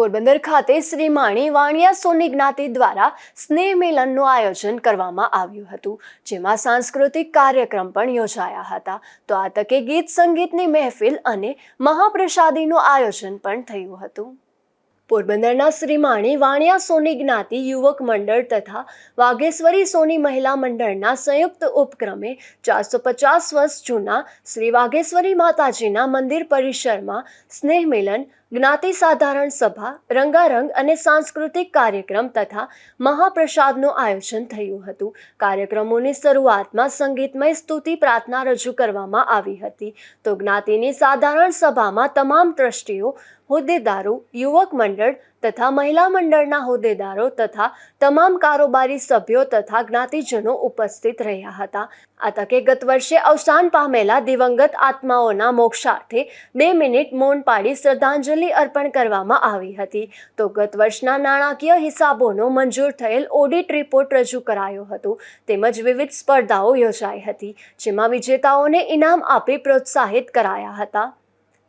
પોરબંદર ખાતે શ્રી માણી વાણિયા સોની જ્ઞાતિ દ્વારા સ્નેહ મિલનનું આયોજન કરવામાં આવ્યું હતું, જેમાં સાંસ્કૃતિક કાર્યક્રમ પણ યોજાયા હતા. તો આ તકે ગીત સંગીતની મહેફિલ અને મહાપ્રસાદીનું આયોજન પણ થયું હતું. પોરબંદરના શ્રીમાણી વાણિયા સોની જ્ઞાતિ યુવક મંડળ તથા વાઘેશ્વરી સોની મહિલા મંડળના સંયુક્ત ઉપક્રમે ચારસો પચાસ વર્ષ જૂના શ્રી વાઘેશ્વરી માતાજીના મંદિર પરિસરમાં સ્નેહ મિલન, જ્ઞાતિ સાધારણ સભા, રંગારંગ અને સાંસ્કૃતિક કાર્યક્રમ તથા મહાપ્રસાદનું આયોજન થયું હતું. કાર્યક્રમોની શરૂઆતમાં સંગીતમય સ્તુતિ પ્રાર્થના રજૂ કરવામાં આવી હતી. તો જ્ઞાતિની સાધારણ સભામાં તમામ ટ્રસ્ટીઓ હોદ્દેદારો, યુવક મંડળ તથા મહિલા મંડળના હોદ્દેદારો તથા તમામ કારોબારી સભ્યો તથા જ્ઞાતિજનો ઉપસ્થિત રહ્યા હતા. આ તકે ગત વર્ષે અવસાન પામેલા દિવંગત આત્માઓના મોક્ષાર્થે બે મિનિટ મૌન પાડી શ્રદ્ધાંજલિ અર્પણ કરવામાં આવી હતી. તો ગત વર્ષના નાણાકીય હિસાબોનો મંજૂર થયેલ ઓડિટ રિપોર્ટ રજૂ કરાયો હતો. તેમજ વિવિધ સ્પર્ધાઓ યોજાઈ હતી, જેમાં વિજેતાઓને ઇનામ આપી પ્રોત્સાહિત કરાયા હતા.